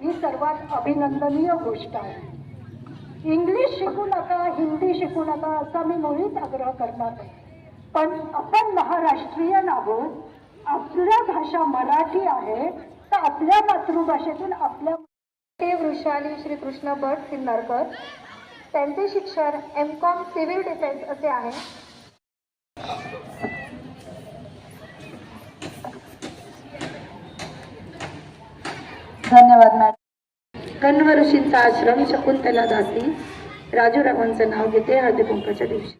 ही सर्वात अभिनंदनीय गोष्ट आहे. इंग्लिश शिकू नका हिंदी शिकू नका असा मी मुळीच आग्रह करणार नाही. पण आपण महाराष्ट्रीयन आहोत आपल्या भाषा मराठी आहे तर आपल्या मातृभाषेतून आपल्या ते वृषाली श्रीकृष्ण भट सिन्नरकर. त्यांचे शिक्षण एम कॉम सिव्हिल डिफेन्स असे आहे. धन्यवाद मॅडम. कण्व ऋषींचा आश्रम शकुंतला दासी राजूरावांचं नाव घेते हळदी कुंकाच्या दिवशी.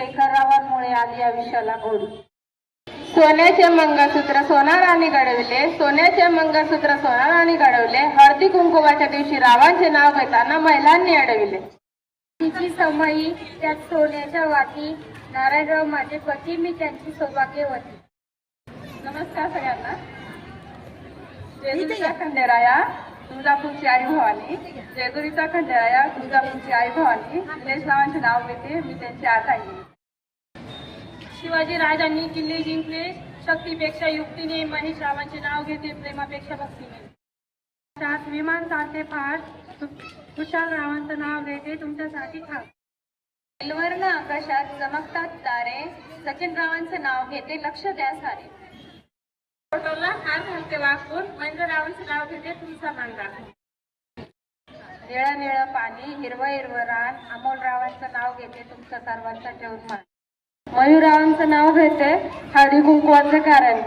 शेखररावांमुळे आली आयुष्याला गोडी सोन्याचे मंगळसूत्र सोनाराने घडविले सोन्याचे मंगळसूत्र सोनाराने घडवले हळदी कुंकुमाच्या दिवशी रावांचे नाव घेताना महिलांनी अडविले. तिची समयी त्यात सोन्याच्या वाती नारायणराव माझे पती मी त्यांची सौभाग्यवती नमस्कार सगळ्यांना. जेजुरीचा खंडेराया तुळजापूरची आई भवानी. जेजुरीचा खंडेराया तुळजापूरची आई भवानी. निलेश रावांचे नाव घेते मी त्यांची आता शिवाजी राजांनी किल्ले जिंकले. शक्तीपेक्षा युक्तीने महेश रावांचे नाव घेते प्रेमापेक्षा भक्तीने. सात विमान चालते फाट कुशाल रावांचं नाव घेते तुमच्यासाठी खास. एलवर्ण आकाशात चमकतात तारे? सचिन रावांचं नाव घेते लक्ष द्या सारे. फोटोला हात घालते वाकून. महेंद्र रावांचं नाव घेते तुमचा मान राखून निळं निळं पाणी हिरवं हिरवं रान. अमोल रावांचं नाव घेते तुमचं सर्वांचं ठेवून मान मयुरावांचं नाव घेते. हळदी कुंकवाचं कारण.